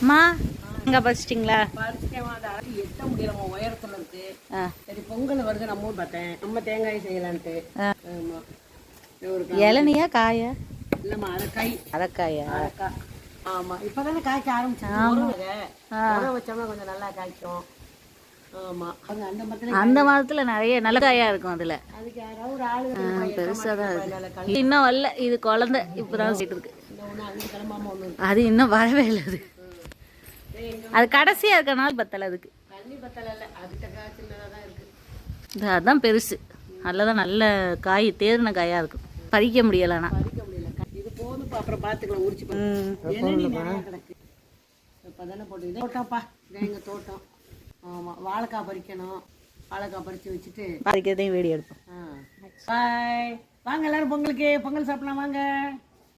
அம்மா அங்க பறிச்சிட்டிங்களா எட்ட முடியல உயரத்துல இருக்கு சரி பொங்கல் வருது நம்ம பார்த்தேன் நம்ம தேங்காய் செய்யலான்ட்டு ஒரு இளநியா காயா? இல்லம்மா அரைக்காய் கை அரைக்காயா ஆமா. இப்பதானே காய்க்க ஆரம்பிச்சாங்க வச்சோம்னா கொஞ்சம் நல்லா காய்க்கும் ஆமா அந்த மரத்துல அந்த நிறைய நல்ல காயா இருக்கும் அதுல. அதுக்கு ஒரு ஆளு பெருசா தான் இன்னும் வரல இது குழந்தை இப்பதான் இருக்கு இருக்கு. அது இன்னும் வரவே இல்லை அது ஏய், இங்க அது கடைசியா இருக்கனால பத்தல அதுக்கு தான் இது அதான் பெருசு. நல்லதான் நல்ல காய் தேர்ன காயா இருக்கும் பறிக்க முடியலனா பறிக்க முடியல. இது போதும் இப்ப அப்புறம் பாத்துக்கலாம் உரிச்சு கிடக்கு. இப்பதானே போட்டு தோட்டம்ப்பா. இதான் எங்க தோட்டம். ஆமா வாழைக்காய் பறிக்கணும். வாழைக்காய் பறிச்சு வச்சுட்டு. பறிக்கிறதையும் வீடியோ எடுப்போம். பாய் வாங்க எல்லாரும் பொங்கலுக்கு பொங்கல் சாப்பிடலாம் வாங்க.